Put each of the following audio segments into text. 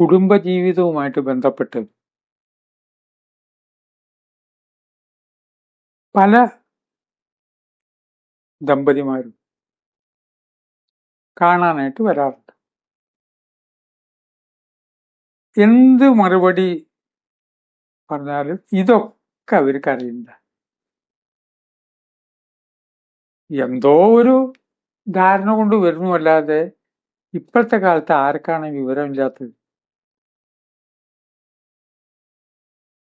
കുടുംബജീവിതവുമായിട്ട് ബന്ധപ്പെട്ട് പല ദമ്പതിമാരും കാണാനായിട്ട് വരാറുണ്ട്. എന്ത് മറുപടി പറഞ്ഞാലും ഇതൊക്കെ അവർക്ക് അറിയില്ല എന്തോ ഒരു ധാരണ കൊണ്ട് വരുന്നു അല്ലാതെ ഇപ്പോഴത്തെ കാലത്ത് ആർക്കാണ് വിവരമില്ലാത്തത്?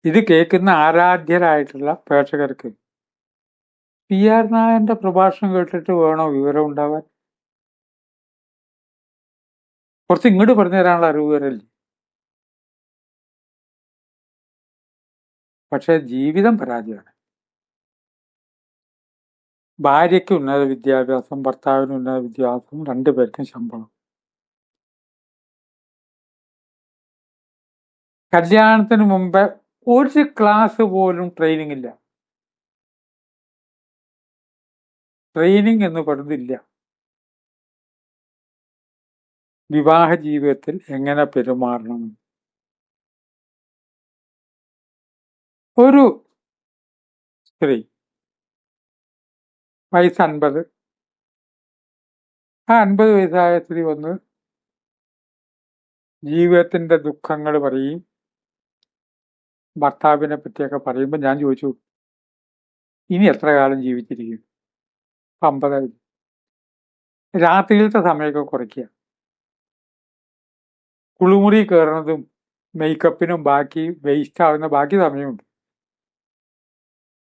ഇത് കേൾക്കുന്ന ആരാധ്യരായിട്ടുള്ള പ്രേക്ഷകർക്ക് പി ആർ നായന്റെ പ്രഭാഷണം കേട്ടിട്ട് വേണോ വിവരം ഉണ്ടാവാൻ? കുറച്ച് ഇങ്ങോട്ട് പറഞ്ഞു തരാനുള്ള അറിവ് വരല്ലേ പക്ഷെ ജീവിതം പരാജയമാണ്. ഭാര്യയ്ക്ക് ഉന്നത വിദ്യാഭ്യാസം ഭർത്താവിന് ഉന്നത വിദ്യാഭ്യാസം രണ്ടുപേർക്കും ശമ്പളം. കല്യാണത്തിന് മുമ്പേ ഒരു ക്ലാസ് പോലും ട്രെയിനിങ് ഇല്ല. ട്രെയിനിങ് എന്ന് പറയുന്നില്ല. വിവാഹ ജീവിതത്തിൽ എങ്ങനെ പെരുമാറണം? ഒരു സ്ത്രീ വയസ്സ് അൻപത്. ആ അൻപത് വയസ്സായ സ്ത്രീ വന്ന് ജീവിതത്തിന്റെ ദുഃഖങ്ങൾ പറയും. ഭർത്താവിനെ പറ്റിയൊക്കെ പറയുമ്പോൾ ഞാൻ ചോദിച്ചു ഇനി എത്ര കാലം ജീവിച്ചിരിക്കും? അമ്പതായി രാത്രിയിലത്തെ സമയമൊക്കെ കുറയ്ക്കുക. കുളിമുറി കയറുന്നതും മേക്കപ്പിനും ബാക്കി വേസ്റ്റ് ആവുന്ന ബാക്കി സമയമുണ്ട്.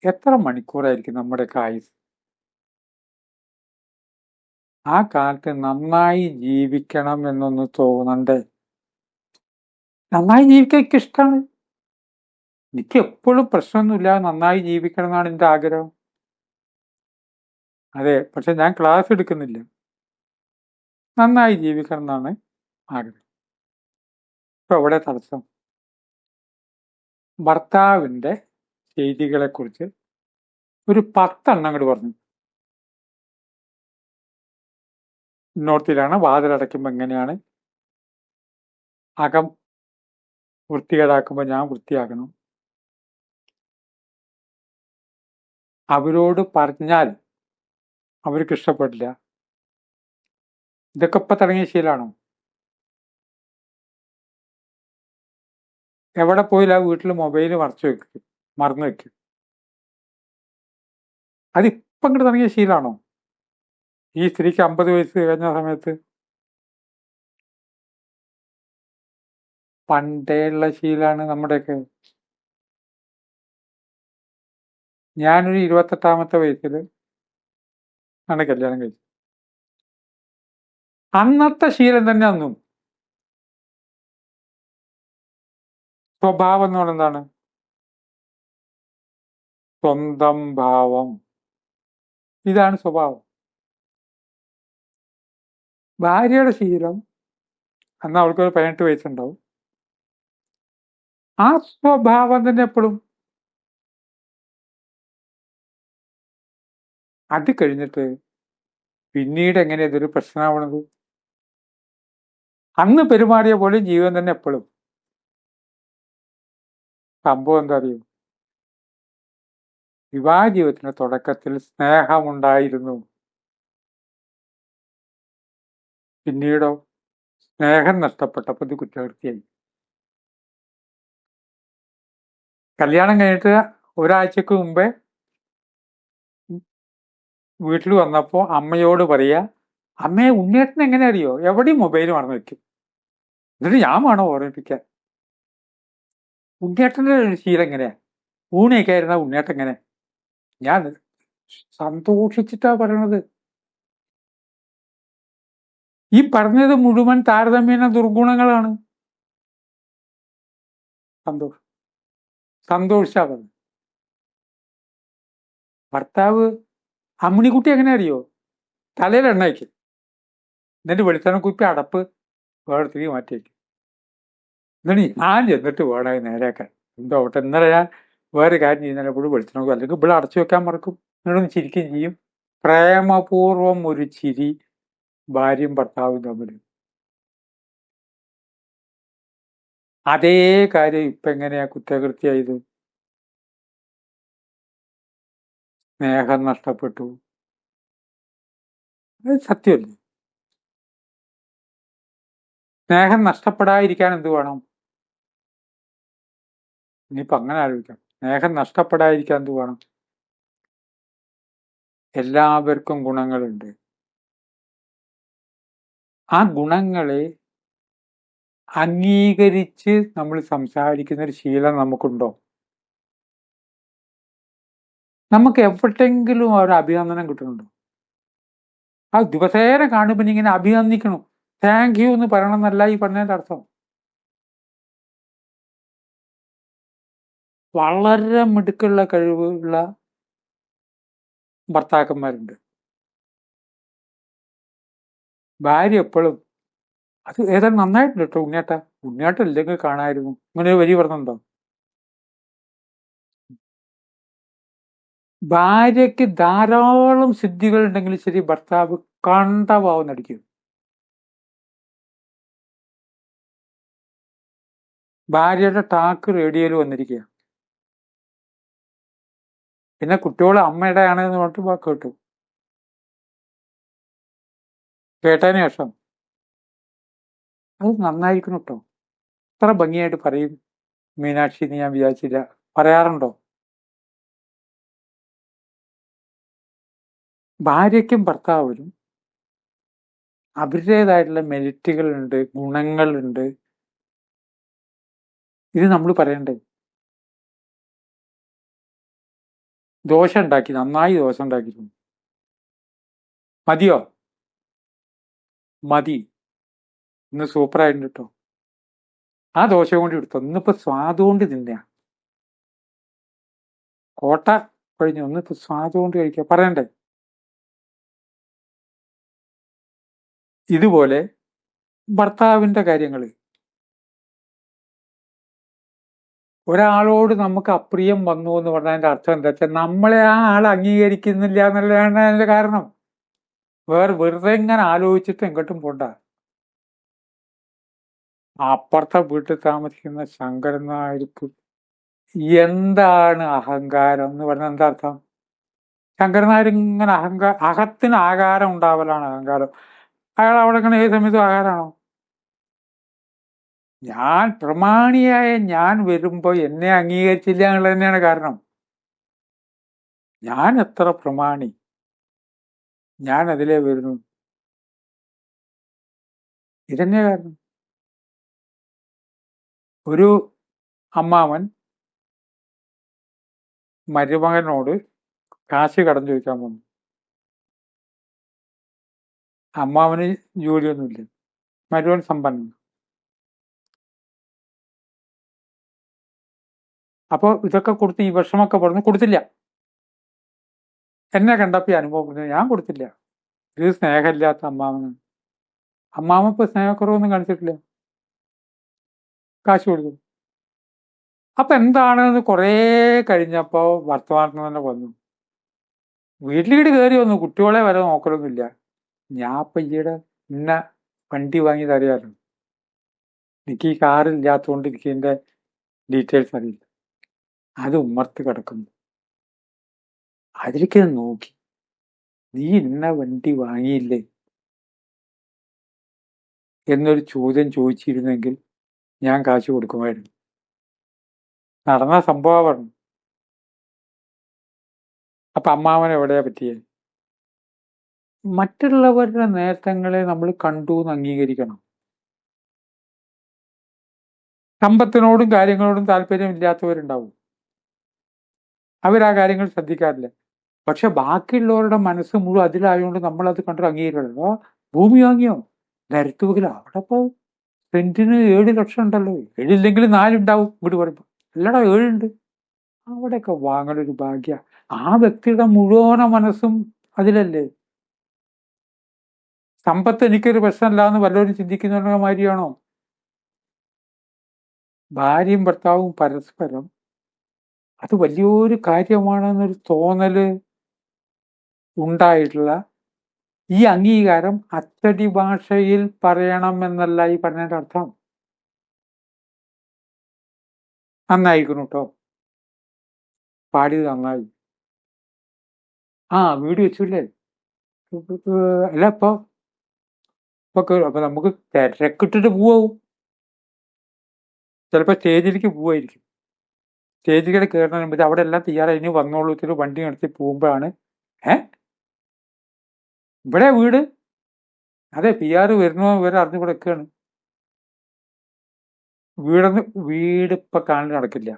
എത്ര മണിക്കൂറായിരിക്കും നമ്മുടെ ആയുസ് ആ കാലത്ത് നന്നായി ജീവിക്കണം എന്നൊന്ന് തോന്നണ്ടേ? നന്നായി ജീവിക്കാൻ ഇഷ്ടമാണ് എനിക്ക് എപ്പോഴും പ്രശ്നമൊന്നുമില്ല. നന്നായി ജീവിക്കണം എന്നാണ് എന്റെ ആഗ്രഹം. അതെ പക്ഷെ ഞാൻ ക്ലാസ് എടുക്കുന്നില്ല. നന്നായി ജീവിക്കണം എന്നാണ് ആഗ്രഹം. ഇപ്പൊ എവിടെ തടസ്സം? ഭർത്താവിന്റെ ചെയ്തികളെ കുറിച്ച് ഒരു പത്തെണ്ണം അങ്ങോട്ട് പറഞ്ഞു. നോർത്തിലാണ് വാതിലടയ്ക്കുമ്പോൾ എങ്ങനെയാണ്? അകം വൃത്തികേടാക്കുമ്പോൾ ഞാൻ വൃത്തിയാക്കണം അവരോട് പറഞ്ഞാൽ അവർക്ക് ഇഷ്ടപ്പെടില്ല. ഇതൊക്കെ ഇപ്പൊ തുടങ്ങിയ ശീലാണോ? എവിടെ പോയില്ല വീട്ടിൽ മൊബൈൽ മറച്ചു വെക്കും മറന്നു വെക്കും. അതിപ്പം ഇങ്ങോട്ട് തുടങ്ങിയ ശീലാണോ? ഈ സ്ത്രീക്ക് അമ്പത് വയസ്സ് കഴിഞ്ഞ സമയത്ത്? പണ്ടേ ഉള്ള ശീലാണ് നമ്മുടെയൊക്കെ. ഞാനൊരു ഇരുപത്തെട്ടാമത്തെ വയസ്സിൽ ആണ് കല്യാണം കഴിച്ചത്. അന്നത്തെ ശീലം തന്നെ അന്നും. സ്വഭാവം എന്ന് പറയുന്നത് എന്താണ്? സ്വന്തം ഭാവം. ഇതാണ് സ്വഭാവം. ഭാര്യയുടെ ശീലം അന്ന് അവൾക്ക് ഒരു പതിനെട്ട് വയസ്സുണ്ടാവും. ആ സ്വഭാവം തന്നെ എപ്പോഴും അത് കഴിഞ്ഞിട്ട് പിന്നീട് എങ്ങനെ ഇതൊരു പ്രശ്നമാവണത്? അന്ന് പെരുമാറിയ പോലെ ജീവൻ തന്നെ എപ്പോഴും സംഭവം എന്താ അറിയോ? വിവാഹ ജീവിതത്തിന്റെ തുടക്കത്തിൽ സ്നേഹമുണ്ടായിരുന്നു. പിന്നീടോ സ്നേഹം നഷ്ടപ്പെട്ടപ്പോൾ ഇത് കുറ്റകൃത്യായി കല്യാണം കഴിഞ്ഞിട്ട് ഒരാഴ്ചക്ക് മുമ്പേ വീട്ടിൽ വന്നപ്പോൾ അമ്മയോട് പറയാ അമ്മയെ ഉണ്ണിയേട്ടൻ എങ്ങനെ അറിയോ? എവിടെയും മൊബൈൽ മറന്നു വെക്കും എന്നിട്ട് ഞാൻ വേണോ ഓർമ്മിപ്പിക്കാൻ. ഉണ്ണിയേട്ടന്റെ ശീലം എങ്ങനെയാ? ഊണിയൊക്കെ ആയിരുന്ന ഉണ്ണിയേട്ടൻ എങ്ങനെ? ഞാൻ സന്തോഷിച്ചിട്ടാ പറയണത്. ഈ പറഞ്ഞത് മുഴുവൻ താരതമ്യേന ദുർഗുണങ്ങളാണ്. സന്തോഷം സന്തോഷിച്ചാ പറഞ്ഞു ഭർത്താവ് അമ്മിണിക്കുട്ടി എങ്ങനെ അറിയോ തലയിൽ എണ്ണ വയ്ക്കും. എന്നിട്ട് വെളിച്ചെണ്ണ കുപ്പി അടപ്പ് വേറെ മാറ്റി വയ്ക്കും എന്നിട്ട് ഞാൻ ചെന്നിട്ട് വേണമായി നേരെയാക്കാൻ. എന്തോ ആവട്ടെ ഇന്നലെ ഞാൻ വേറെ കാര്യം ചെയ്യുന്നതിനെ കൂടി വെളിച്ചെണ്ണ അല്ലെങ്കിൽ ഇവിടെ അടച്ചു വെക്കാൻ മറക്കും. എന്നിട്ടൊന്ന് ചിരിക്കുകയും ചെയ്യും. പ്രേമപൂർവം ഒരു ചിരി ഭാര്യയും ഭർത്താവും തമ്മിൽ. അതേ കാര്യം ഇപ്പൊ എങ്ങനെയാ കുറ്റകൃത്യായത്? സ്നേഹം നഷ്ടപ്പെട്ടു. സത്യമല്ലേ? സ്നേഹം നഷ്ടപ്പെടാതിരിക്കാൻ എന്ത് വേണം? ഇനിയിപ്പോ അങ്ങനെ ആലോചിക്കാം. സ്നേഹം നഷ്ടപ്പെടാതിരിക്കാൻ എന്ത് വേണം? എല്ലാവർക്കും ഗുണങ്ങളുണ്ട്. ആ ഗുണങ്ങളെ അംഗീകരിച്ച് നമ്മൾ സംസാരിക്കുന്ന ഒരു ശീലം നമുക്കുണ്ടോ? നമുക്ക് എവിടെങ്കിലും ഒരു അഭിനന്ദനം കിട്ടുന്നുണ്ടോ? ആ ദിവസേന കാണുമ്പോൾ ഇങ്ങനെ അഭിനന്ദിക്കണം. താങ്ക് യു എന്ന് പറയണം എന്നല്ല ഈ പറഞ്ഞതിന്റെ അർത്ഥം. വളരെ മിടുക്കുള്ള കഴിവുള്ള ഭർത്താക്കന്മാരുണ്ട്. ഭാര്യ എപ്പോഴും അത് ഏതാണ്ട് നന്നായിട്ടുണ്ട് കേട്ടോ ഉണ്ണിയേട്ട. ഉണ്ണിയേട്ട ഇല്ലെങ്കിൽ കാണായിരുന്നു ഇങ്ങനെ ഒരു വരി ഭാര്യയ്ക്ക് ധാരാളം സിദ്ധികൾ ഉണ്ടെങ്കിലും ശരി ഭർത്താവ് കണ്ടവാവും നടിക്കും. ഭാര്യയുടെ ടാക്ക് റേഡിയോയിൽ വന്നിരിക്കുക. പിന്നെ കുട്ടികൾ അമ്മയുടെ ആണെന്ന് പറഞ്ഞിട്ട് കേട്ടു. കേട്ടതിന് ശേഷം അത് നന്നായിരിക്കണം കേട്ടോ ഇത്ര ഭംഗിയായിട്ട് പറയും മീനാക്ഷി എന്ന് ഞാൻ വിചാരിച്ചില്ല. പറയാറുണ്ടോ? ഭാര്യയ്ക്കും ഭർത്താവിനും അവരുടേതായിട്ടുള്ള മെരിറ്റുകളുണ്ട് ഗുണങ്ങളുണ്ട്. ഇത് നമ്മൾ പറയണ്ടേ ദോശ ഉണ്ടാക്കി നന്നായി ദോശ ഉണ്ടാക്കിയിരുന്നു മതിയോ? മതി. ഇന്ന് സൂപ്പറായിട്ടുണ്ട് കേട്ടോ ആ ദോശ കൊണ്ട് എടുത്തു. ഇന്നിപ്പോ സ്വാദ് കൊണ്ട് തിന്നാ. കോട്ട കഴിഞ്ഞു? സ്വാദ് കൊണ്ട് കഴിക്കുക പറയണ്ടേ? ഇതുപോലെ ഭർത്താവിന്റെ കാര്യങ്ങൾ ഒരാളോട് നമുക്ക് അപ്രിയം വന്നു എന്ന് പറഞ്ഞതിന്റെ അർത്ഥം എന്താ വെച്ചാൽ നമ്മളെ ആ ആൾ അംഗീകരിക്കുന്നില്ല എന്നുള്ളതാണ് അതിന്റെ കാരണം. വേറെ വെറുതെ ഇങ്ങനെ ആലോചിച്ചിട്ട് എങ്ങോട്ടും പോണ്ട. അപ്പുറത്തെ വീട്ടിൽ താമസിക്കുന്ന ശങ്കരൻ നായർക്ക് എന്താണ് അഹങ്കാരം എന്ന് പറഞ്ഞാൽ എന്താ അർത്ഥം? ശങ്കരനായർ ഇങ്ങനെ അഹങ്കാരം അഹത്തിന് ആകാരം ഉണ്ടാവലാണ് അഹങ്കാരം. അയാൾ അവിടെ കണ്ട ഏത് സമയത്തും ആഹാരമാണോ? ഞാൻ പ്രമാണിയായ ഞാൻ വരുമ്പോ എന്നെ അംഗീകരിച്ചില്ല എന്നുള്ളത് തന്നെയാണ് കാരണം. ഞാൻ എത്ര പ്രമാണി? ഞാൻ അതിലേ വരുന്നു. ഇതന്നെ കാരണം. ഒരു അമ്മാവൻ മരുമകനോട് കാശ് കടം ചോദിക്കാൻ വന്നു. അമ്മാവന് ജോലിയൊന്നുമില്ല. മരുവൻ സമ്പന്നൻ അപ്പോൾ ഇതൊക്കെ കൊടുത്ത് ഈ വിഷമൊക്കെ പറഞ്ഞു കൊടുത്തില്ല. എന്നെ കണ്ടപ്പോ ഈ അനുഭവം പറഞ്ഞു ഞാൻ കൊടുത്തില്ല. ഇത് സ്നേഹമില്ലാത്ത അമ്മാവന്. അമ്മാവൻ ഇപ്പൊ സ്നേഹക്കുറവൊന്നും കാണിച്ചിട്ടില്ല. കാശ് കൊടുത്തു. അപ്പൊ എന്താണെന്ന് കുറേ കഴിഞ്ഞപ്പോൾ വർത്തമാനത്തിൽ തന്നെ വന്നു. വീട്ടിലേക്ക് കയറി വന്നു. കുട്ടികളെ വരെ നോക്കലൊന്നുമില്ല. ഈയിടെ ഇന്ന വണ്ടി വാങ്ങി തറിയാറുണ്ട് എനിക്ക് ഈ കാറില്ലാത്തതുകൊണ്ട് എനിക്ക് ഡീറ്റെയിൽസ് അറിയില്ല. അത് ഉമ്മർത്ത് കിടക്കുന്നു. അതിലേക്ക് നോക്കി. നീ ഇന്ന വണ്ടി വാങ്ങിയില്ലേ? എന്നൊരു ചോദ്യം ചോദിച്ചിരുന്നെങ്കിൽ ഞാൻ കാശ് കൊടുക്കുമായിരുന്നു. നടന്ന സംഭവമാണ് അപ്പൊ അമ്മാവൻ എവിടെയാ പറ്റിയേ? മറ്റുള്ളവരുടെ നേട്ടങ്ങളെ നമ്മൾ കണ്ടു എന്ന് അംഗീകരിക്കണം. സമ്പത്തിനോടും കാര്യങ്ങളോടും താല്പര്യമില്ലാത്തവരുണ്ടാവും. അവരാ കാര്യങ്ങൾ ശ്രദ്ധിക്കാറില്ല. പക്ഷെ ബാക്കിയുള്ളവരുടെ മനസ്സ് മുഴുവൻ അതിലായതുകൊണ്ട് നമ്മൾ അത് കണ്ടു അംഗീകരിക്കണല്ലോ ഭൂമി വാങ്ങിയോ? നിരത്തുവകില അവിടെ ഇപ്പോ സെന്റിന് ഏഴ് ലക്ഷം ഉണ്ടല്ലോ. ഏഴില്ലെങ്കിൽ നാലുണ്ടാവും ഇവിടെ പറയുമ്പോൾ അല്ലടാ ഏഴുണ്ട്. അവിടെയൊക്കെ വാങ്ങലൊരു ഭാഗ്യ. ആ വ്യക്തിയുടെ മുഴുവന മനസ്സും അതിലല്ലേ? സമ്പത്ത് എനിക്കൊരു പ്രശ്നമല്ല എന്ന് വല്ലവരും ചിന്തിക്കുന്ന മാതിരിയാണോ? ഭാര്യയും ഭർത്താവും പരസ്പരം അത് വലിയൊരു കാര്യമാണെന്നൊരു തോന്നൽ ഉണ്ടായിട്ടുള്ള ഈ അംഗീകാരം അച്ചടി ഭാഷയിൽ പറയണം എന്നല്ല ഈ പറഞ്ഞതിന്റെ അർത്ഥം. നന്നായിരിക്കുന്നു കേട്ടോ പാടിയത് നന്നായി. ആ വീട് വെച്ചില്ലേ? അല്ല ഇപ്പൊ കേറും. അപ്പൊ നമുക്ക് തിരക്കിട്ടിട്ട് പോവും ചിലപ്പോ സ്റ്റേജിലേക്ക് പോവായിരിക്കും. സ്റ്റേജിലേക്ക് കയറുന്നതിന് അവിടെ എല്ലാം തയ്യാറായി. ഇനി വന്നോളൂ ഇത്തിരി വണ്ടി നടത്തി പോകുമ്പോഴാണ്. ഏ? ഇവിടെ വീട്? അതെ പി ആർ വരുന്നോ വരെ അറിഞ്ഞു കൊടുക്കുകയാണ് വീടൊന്ന് വീട് ഇപ്പൊ കാണൽ നടക്കില്ല.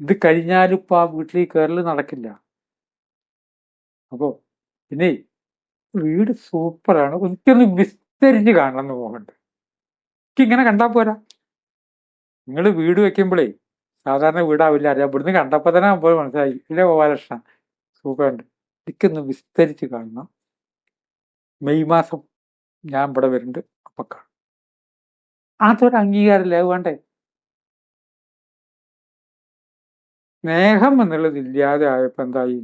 ഇത് കഴിഞ്ഞാലും ഇപ്പൊ ആ വീട്ടിലേക്ക് കയറൽ നടക്കില്ല. അപ്പോ പിന്നെ വീട് സൂപ്പറാണ്. എനിക്കൊന്ന് വിസ്തരിച്ച് കാണണം എന്ന് പോകുന്നുണ്ട് എനിക്ക് ഇങ്ങനെ കണ്ടാ പോരാ. നിങ്ങൾ വീട് വെക്കുമ്പോഴേ സാധാരണ വീടാവില്ല. അറിയാം ഇവിടുന്ന് കണ്ടപ്പോൾ തന്നെ അപ്പോൾ മനസ്സിലായി. ഇല്ല ഗോപാലകൃഷ്ണ സൂപ്പറുണ്ട്. എനിക്കൊന്ന് വിസ്തരിച്ച് കാണണം. മെയ് മാസം ഞാൻ ഇവിടെ വരുന്നുണ്ട്. അപ്പൊ കാണാം. അതൊരു അംഗീകാരല്ലേ? അത് വേണ്ടേ? സ്നേഹം എന്നുള്ളത് ഇല്ലാതെ ആയപ്പോ എന്തായി?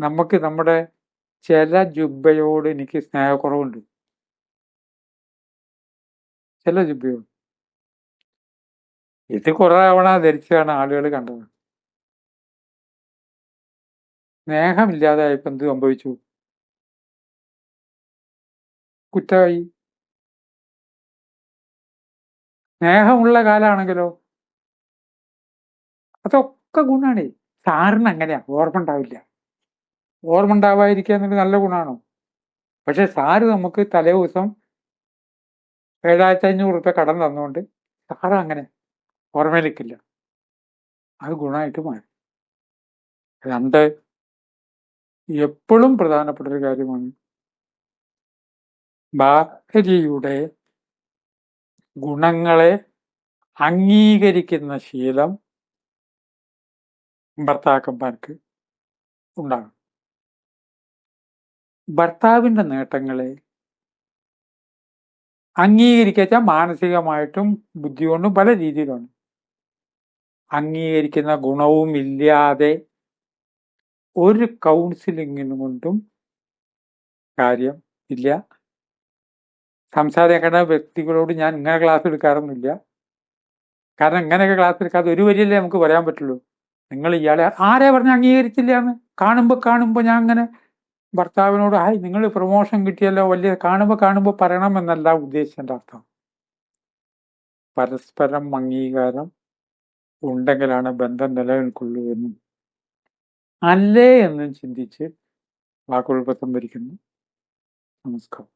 നമുക്ക് നമ്മുടെ ചില ജുബ്ബയോട് എനിക്ക് സ്നേഹക്കുറവുണ്ട്. ചില ജുബയോട്. ഇത് കുറെ തവണ ധരിച്ചാണ് ആളുകൾ കണ്ടത്. സ്നേഹമില്ലാതെ ആയപ്പോ എന്ത് സംഭവിച്ചു? കുറ്റമായി. സ്നേഹമുള്ള കാലാണെങ്കിലോ? അതൊക്കെ ഗുണാണേ. സാറിന് അങ്ങനെയാ. ഓർമ്മ ഉണ്ടാവില്ല. ഓർമ്മ ഉണ്ടാവാതിരിക്കുക എന്നത് നല്ല ഗുണമാണ്. പക്ഷെ സാറ് നമുക്ക് തലേ ദിവസം ഏഴായിരത്തി അഞ്ഞൂറ് റുപ്യ കടം തന്നുകൊണ്ട് സാറ് അങ്ങനെ ഓർമ്മയിലേക്കില്ല. അത് ഗുണമായിട്ട് മാറി. രണ്ട് എപ്പോഴും പ്രധാനപ്പെട്ട ഒരു കാര്യമാണ് ഭാര്യയുടെ ഗുണങ്ങളെ അംഗീകരിക്കുന്ന ശീലം ഭർത്താക്കന്മാർക്ക് ഉണ്ടാകും ഭർത്താവിന്റെ നേട്ടങ്ങളെ അംഗീകരിക്കുക മാനസികമായിട്ടും ബുദ്ധി കൊണ്ടും പല രീതിയിലാണ് അംഗീകരിക്കുന്ന ഗുണവും ഇല്ലാതെ ഒരു കൗൺസിലിങ്ങിനും കൊണ്ടും കാര്യം ഇല്ല. സംസാരിക്കേണ്ട വ്യക്തികളോട് ഞാൻ ഇങ്ങനെ ക്ലാസ് എടുക്കാറൊന്നുമില്ല. കാരണം ഇങ്ങനെയൊക്കെ ക്ലാസ് എടുക്കാതെ ഒരു വരിയല്ലേ നമുക്ക് പറയാൻ പറ്റുള്ളൂ. നിങ്ങൾ ഇയാളെ ആരെ പറഞ്ഞ് അംഗീകരിച്ചില്ല എന്ന്? കാണുമ്പോൾ കാണുമ്പോൾ ഞാൻ അങ്ങനെ ഭർത്താവിനോട് ഹായ് നിങ്ങൾ പ്രൊമോഷൻ കിട്ടിയല്ലോ വലിയ കാണുമ്പോൾ കാണുമ്പോൾ പറയണം എന്നല്ല ഉദ്ദേശിച്ചതിന്റെ അർത്ഥം. പരസ്പരം അംഗീകാരം ഉണ്ടെങ്കിലാണ് ബന്ധം നിലനിൽക്കുള്ളൂ എന്നും അല്ലേ എന്നും ചിന്തിച്ച് വാക്കുകൾ ഭരിക്കുന്നു നമസ്കാരം.